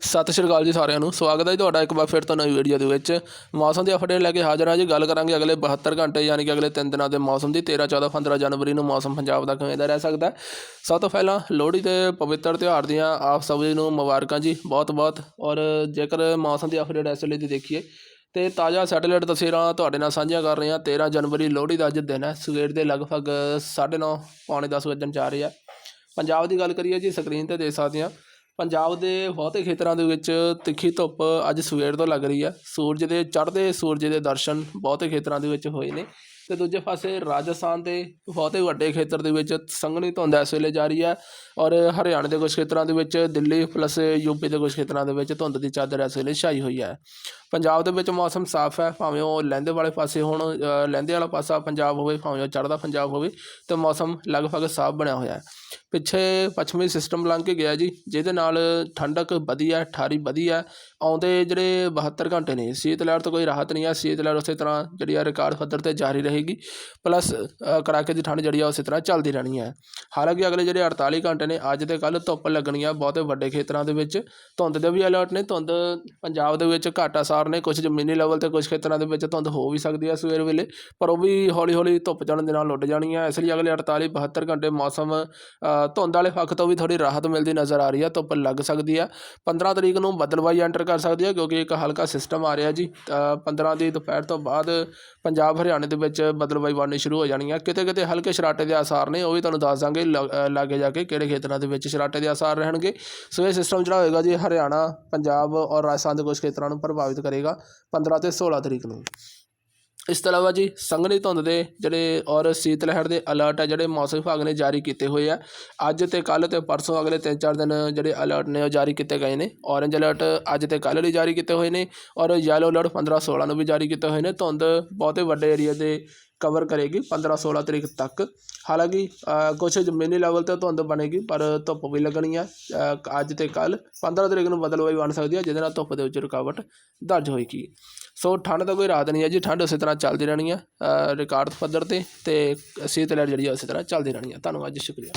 ਸਤਿ ਸ਼੍ਰੀ ਅਕਾਲ ਜੀ ਸਾਰਿਆਂ ਨੂੰ। ਸਵਾਗਤ ਹੈ ਜੀ ਤੁਹਾਡਾ ਇੱਕ ਵਾਰ ਫਿਰ ਤੋਂ ਨਵੀਂ ਵੀਡੀਓ ਦੇ ਵਿੱਚ। ਮੌਸਮ ਦੀ ਅਪਡੇਟ ਲੈ ਕੇ ਹਾਜ਼ਰ ਹਾਂ ਜੀ। ਗੱਲ ਕਰਾਂਗੇ ਅਗਲੇ 72 ਘੰਟੇ ਯਾਨੀ ਕਿ ਅਗਲੇ 3 ਦਿਨਾਂ ਦੇ ਮੌਸਮ ਦੀ। 13 14 15 ਜਨਵਰੀ ਨੂੰ ਮੌਸਮ ਪੰਜਾਬ ਦਾ ਕਿਵੇਂ ਦਾ ਰਹਿ ਸਕਦਾ ਸਭ ਤੋਂ ਪਹਿਲਾਂ ਲੋਹੜੀ ਦੇ ਪਵਿੱਤਰ ਤਿਉਹਾਰ ਦੀਆਂ ਆਪ ਸਭ ਜੀ ਨੂੰ ਮੁਬਾਰਕਾਂ ਜੀ। ਬਹੁਤ ਬਹੁਤ। ਔਰ ਜੇਕਰ ਮੌਸਮ ਦੀ ਅਪਡੇਟ ਇਸ ਵੇਲੇ ਦੀ ਦੇਖੀਏ, ਤੇ ਤਾਜ਼ਾ ਸੈਟੇਲਾਈਟ ਤਸਵੀਰਾਂ ਤੁਹਾਡੇ ਨਾਲ ਸਾਂਝੀਆਂ ਕਰ ਰਹੇ ਹਾਂ। 13 ਜਨਵਰੀ ਲੋਹੜੀ ਦਾ ਅੱਜ ਦਿਨ ਹੈ। ਸਵੇਰ ਦੇ ਲਗਭਗ 9:30 ਪੌਣੇ 10 ਵਜਣ ਜਾ ਰਹੀ ਹੈ ਪੰਜਾਬ ਦੀ ਗੱਲ ਕਰੀਏ ਜੀ, ਸਕਰੀਨ ਤੇ ਦੇਖ ਸਕਦੇ ਹਾਂ। ਪੰਜਾਬ ਦੇ ਬਹੁਤੇ ਖੇਤਰਾਂ ਦੇ ਵਿੱਚ ਤਿੱਖੀ ਧੁੱਪ ਅੱਜ ਸਵੇਰ ਤੋਂ ਲੱਗ ਰਹੀ ਹੈ। ਸੂਰਜ ਦੇ, ਚੜ੍ਹਦੇ ਸੂਰਜ ਦੇ ਦਰਸ਼ਨ ਬਹੁਤੇ ਖੇਤਰਾਂ ਦੇ ਵਿੱਚ ਹੋਏ ਨੇ ਤੇ ਦੂਜੇ ਪਾਸੇ ਰਾਜਸਥਾਨ ਦੇ ਬਹੁਤੇ ਵੱਡੇ ਖੇਤਰ ਦੇ ਵਿੱਚ ਸੰਘਣੀ ਧੁੰਦ ਇਸ ਵੇਲੇ ਜਾਰੀ ਹੈ ਔਰ ਹਰਿਆਣਾ ਦੇ ਕੁਝ ਖੇਤਰਾਂ ਦੇ ਵਿੱਚ, ਦਿੱਲੀ ਪਲੱਸ ਯੂਪੀ ਦੇ ਕੁਝ ਖੇਤਰਾਂ ਦੇ ਵਿੱਚ ਧੁੰਦ ਦੀ ਚਾਦਰ ਇਸ ਵੇਲੇ ਛਾਈ ਹੋਈ ਹੈ। ਪੰਜਾਬ ਦੇ ਵਿੱਚ ਮੌਸਮ ਸਾਫ਼ ਹੈ, ਭਾਵੇਂ ਉਹ ਲਹਿੰਦੇ ਵਾਲੇ ਪਾਸੇ ਹੁਣ ਲਹਿੰਦੇ ਵਾਲਾ ਪਾਸਾ ਪੰਜਾਬ ਹੋਵੇ, ਭਾਵੇਂ ਉਹ ਚੜ੍ਹਦਾ ਪੰਜਾਬ ਹੋਵੇ ਤੇ ਮੌਸਮ ਲਗਭਗ ਸਾਫ਼ ਬਣਿਆ ਹੋਇਆ ਹੈ। ਪਿੱਛੇ ਪੱਛਮੀ ਸਿਸਟਮ ਲੰਘ ਕੇ ਗਿਆ ਜੀ, ਜਿਹਦੇ ਨਾਲ ਨਾਲ ਠੰਡਕ ਵਧੀਆ ਠਾਰੀ ਵਧੀਆ ਆਉਂਦੇ ਜਿਹੜੇ 72 ਘੰਟੇ ਨੇ, ਸ਼ੀਤ ਲਹਿਰ ਤੋਂ ਕੋਈ ਰਾਹਤ ਨਹੀਂ ਹੈ। ਸ਼ੀਤ ਲਹਿਰ ਉਸੇ ਤਰ੍ਹਾਂ ਜਿਹੜੀ ਆ ਰਿਕਾਰਡ ਪੱਧਰ ਤੇ ਜਾਰੀ ਰਹੇਗੀ। ਪਲੱਸ ਕੜਾਕੇ ਦੀ ਠੰਡ ਜਿਹੜੀ ਆ ਉਸੇ ਤਰ੍ਹਾਂ ਚੱਲਦੀ ਰਹਿਣੀ ਹੈ। ਹਾਲਾਂਕਿ ਅਗਲੇ ਜਿਹੜੇ 48 ਘੰਟੇ ਨੇ ਅੱਜ ਤੇ ਕੱਲ ਧੁੱਪ ਲੱਗਣੀ ਆ ਬਹੁਤੇ ਵੱਡੇ ਖੇਤਰਾਂ ਦੇ ਵਿੱਚ। ਧੁੰਦ ਦੇ ਵੀ ਅਲਰਟ ਨੇ ਧੁੰਦ ਪੰਜਾਬ ਦੇ ਵਿੱਚ ਘੱਟ ਅਸਾਰ ਨੇ ਕੁਝ ਜ਼ਮੀਨੀ ਲੈਵਲ ਤੇ ਕੁਝ ਖੇਤਰਾਂ ਦੇ ਵਿੱਚ ਧੁੰਦ ਹੋ ਵੀ ਸਕਦੀ ਹੈ ਸਵੇਰ ਵੇਲੇ ਪਰ ਉਹ ਵੀ ਹੌਲੀ ਹੌਲੀ ਧੁੱਪ ਚੜ੍ਹਨ ਦੇ ਨਾਲ ਲੁੱਟ ਜਾਣੀ ਹੈ ਇਸ ਲਈ ਅਗਲੇ 48 72 ਘੰਟੇ ਮੌਸਮ ਧੁੰਦ ਵਾਲੇ ਪੱਖ ਤੋਂ ਵੀ ਥੋੜੀ ਰਾਹਤ ਮਿਲਦੀ ਨਜ਼ਰ ਆ ਰਹੀ ਹੈ ਧੁੱਪ ਲੱਗ ਸਕਦੀ ਹੈ 15 ਤਰੀਕ ਨੂੰ ਬਦਲਵਾਈ ਐਂਟਰ ਕਰ ਸਕਦੀ ਹੈ ਕਿਉਂਕਿ ਇੱਕ ਹਲਕਾ ਸਿਸਟਮ ਆ ਰਿਹਾ ਜੀ। ਅ, 15 ਦੀ ਦੁਪਹਿਰ ਤੋਂ ਬਾਅਦ ਪੰਜਾਬ ਹਰਿਆਣੇ ਦੇ ਵਿੱਚ ਬਦਲਵਾਈ ਬਣਨੀ ਸ਼ੁਰੂ ਹੋ ਜਾਣੀ ਹੈ ਕਿਤੇ ਕਿਤੇ ਹਲਕੇ ਸ਼ਰਾਟੇ ਦੇ ਆਸਾਰ ਨੇ ਉਹ ਵੀ ਤੁਹਾਨੂੰ ਦੱਸ ਦਾਂਗੇ। ਲ- ਲਾਗੇ ਜਾ ਕੇ ਕਿਹੜੇ ਖੇਤਰਾਂ ਦੇ ਵਿੱਚ ਸ਼ਰਾਟੇ ਦੇ ਆਸਾਰ ਰਹਿਣਗੇ। ਸੋ ਇਹ ਸਿਸਟਮ ਜਿਹੜਾ ਹੋਏਗਾ ਜੀ, ਹਰਿਆਣਾ, ਪੰਜਾਬ ਔਰ ਰਾਜਸਥਾਨ ਦੇ ਕੁਝ ਖੇਤਰਾਂ ਨੂੰ ਪ੍ਰਭਾਵਿਤ ਕਰੇਗਾ 15 ਤੇ 16 ਤਰੀਕ ਨੂੰ। ਇਸ ਤੋਂ ਇਲਾਵਾ ਜੀ ਸੰਘਣੀ ਧੁੰਦ ਦੇ ਜਿਹੜੇ ਔਰ ਸੀਤ ਲਹਿਰ ਦੇ ਅਲਰਟ ਹੈ ਜਿਹੜੇ ਮੌਸਮ ਵਿਭਾਗ ਨੇ ਜਾਰੀ ਕੀਤੇ ਹੋਏ ਆ। ਅੱਜ ਤੇ ਕੱਲ ਤੇ ਪਰਸੋਂ ਅਗਲੇ 3-4 ਦਿਨ ਜਿਹੜੇ ਅਲਰਟ ਨੇ ਉਹ ਜਾਰੀ ਕੀਤੇ ਗਏ ਨੇ। ਔਰੇਂਜ ਅਲਰਟ ਅੱਜ ਤੇ ਕੱਲ ਲਈ ਜਾਰੀ ਕੀਤੇ ਹੋਏ ਨੇ ਔਰ ਯੈਲੋ ਅਲਰਟ 15-16 ਨੂੰ ਵੀ ਜਾਰੀ ਕੀਤੇ ਹੋਏ ਨੇ। ਧੁੰਦ ਬਹੁਤੇ ਵੱਡੇ ਏਰੀਆ ਦੇ ਕਵਰ ਕਰੇਗੀ 15-16 ਤਰੀਕ ਤੱਕ। ਹਾਲਾਂਕਿ ਅ, ਕੁਛ ਜ਼ਮੀਨੀ ਲੈਵਲ ਤੇ ਧੁੰਦ ਬਣੇਗੀ ਪਰ ਧੁੱਪ ਵੀ ਲੱਗਣੀ ਆ। ਅੱਜ ਤੇ ਕੱਲ 15 ਤਰੀਕ ਨੂੰ ਬਦਲਵਾਈ ਬਣ ਸਕਦੀ ਹੈ ਜਿਹਦੇ ਨਾਲ ਧੁੱਪ ਦੇ ਵਿੱਚ ਰੁਕਾਵਟ ਦਰਜ ਹੋਏਗੀ। ਸੋ ਠੰਡ ਦਾ ਕੋਈ ਰਾਤ ਨਹੀਂ ਹੈ ਜੀ ਠੰਡ ਉਸੇ ਤਰ੍ਹਾਂ ਚੱਲਦੀ ਰਹਿਣੀ ਹੈ ਅ, ਰਿਕਾਰਡ ਪੱਧਰ ਤੇ ਤੇ ਸੀਤ ਲਹਿਰ ਜਿਹੜੀ ਆ ਉਸੇ ਤਰ੍ਹਾਂ ਚੱਲਦੀ ਰਹਿਣੀ ਹੈ। ਧੰਨਵਾਦ ਜੀ ਸ਼ੁਕਰੀਆ।